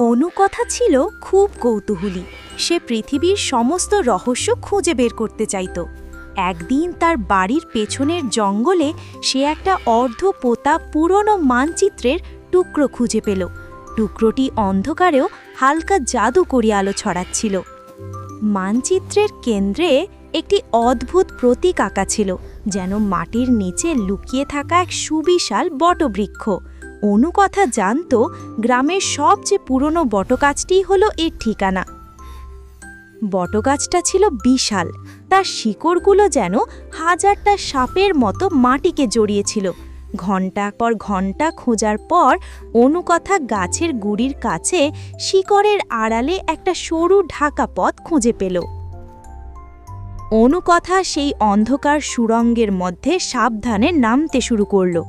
অনুকথা ছিল খুব কৌতূহলী। সে পৃথিবীর সমস্ত রহস্য খুঁজে বের করতে চাইত। একদিন তার বাড়ির পেছনের জঙ্গলে সে একটা অর্ধ পোতা পুরনো মানচিত্রের টুকরো খুঁজে পেল। টুকরোটি অন্ধকারেও হালকা জাদু করি আলো ছড়াচ্ছিল। মানচিত্রের কেন্দ্রে একটি অদ্ভুত প্রতীক আঁকা ছিল, যেন মাটির নিচে লুকিয়ে থাকা এক সুবিশাল বটবৃক্ষ। অনুকথা জানত, গ্রামের সবচেয়ে পুরনো বটগাছটিই হলো এর ঠিকানা। বটগাছটা ছিল বিশাল, তার শিকড়গুলো যেন হাজারটা সাপের মতো মাটিকে জড়িয়েছিল। ঘণ্টা পর ঘণ্টা খোঁজার পর অনুকথা গাছের গুড়ির কাছে শিকড়ের আড়ালে একটা সরু ঢাকা পথ খুঁজে পেল। অনুকথা সেই অন্ধকার সুরঙ্গের মধ্যে সাবধানে নামতে শুরু করল।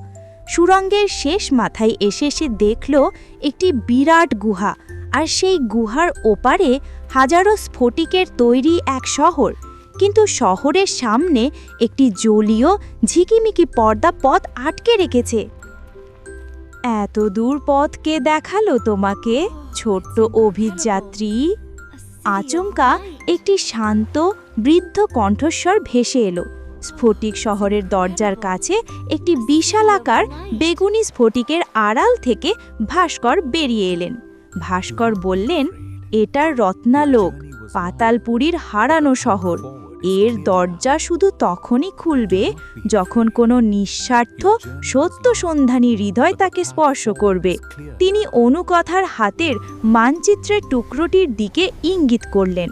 সুরঙ্গের শেষ মাথায় এসে সে দেখল একটি বিরাট গুহা, আর সেই গুহার ওপারে হাজারো স্ফটিকের তৈরি এক শহর। কিন্তু শহরের সামনে একটি জলীয়, ঝিকিমিকি পর্দা পথ আটকে রেখেছে। এত দূর পথ কে দেখাল তোমাকে, ছোট্ট অভিযাত্রী? আচমকা একটি শান্ত, বৃদ্ধ কণ্ঠস্বর ভেসে এলো। স্ফটিক শহরের দরজার কাছে একটি বিশালাকার বেগুনি স্ফটিকের আড়াল থেকে ভাস্কর বেরিয়ে এলেন। ভাস্কর বললেন এটার রত্নালোক, পাতালপুরীর হারানো শহর। এর দরজা শুধু তখনই খুলবে যখন কোনো নিঃস্বার্থ সত্য সন্ধানী হৃদয় তাকে স্পর্শ করবে। তিনি অনুকথার হাতের মানচিত্রের টুকরোটির দিকে ইঙ্গিত করলেন।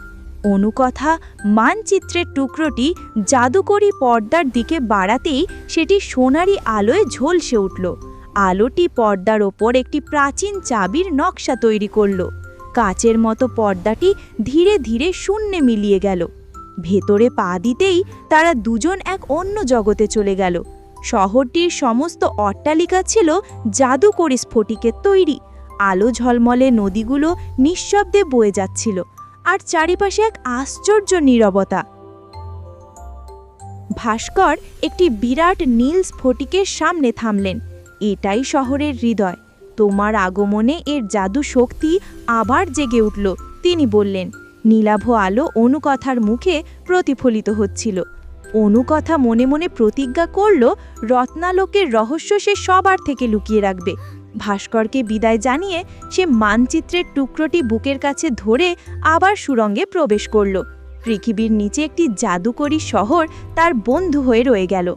অনুকথা মানচিত্রের টুকরোটি জাদুকরি পর্দার দিকে বাড়াতেই সেটি সোনারি আলোয় ঝলসে উঠল। আলোটি পর্দার ওপর একটি প্রাচীন চাবির নকশা তৈরি করল। কাচের মতো পর্দাটি ধীরে ধীরে শূন্যে মিলিয়ে গেল। ভেতরে পা দিতেই তারা দুজন এক অন্য জগতে চলে গেল। শহরটির সমস্ত অট্টালিকা ছিল জাদুকরি স্ফটিকের তৈরি। আলো ঝলমলে নদীগুলো নিঃশব্দে বয়ে যাচ্ছিল। আর চারিপাশে এক আশ্চর্য নীরবতা। ভাস্কর একটি বিরাট নীল স্ফটিকের সামনে থামলেন। এটাই শহরের হৃদয়। তোমার আগমনে এর জাদু শক্তি আবার জেগে উঠল, তিনি বললেন। নীলাভ আলো অনুকথার মুখে প্রতিফলিত হচ্ছিল। অনুকথা মনে মনে প্রতিজ্ঞা করল, রত্নালোকের রহস্য সে সবার থেকে লুকিয়ে রাখবে। ভাস্করকে বিদায় জানিয়ে সে মানচিত্রের টুকরোটি বুকের কাছে ধরে আবার সুরঙ্গে প্রবেশ করল। পৃথিবীর নিচে একটি জাদুকরী শহর তার বন্ধু হয়ে রয়ে গেল।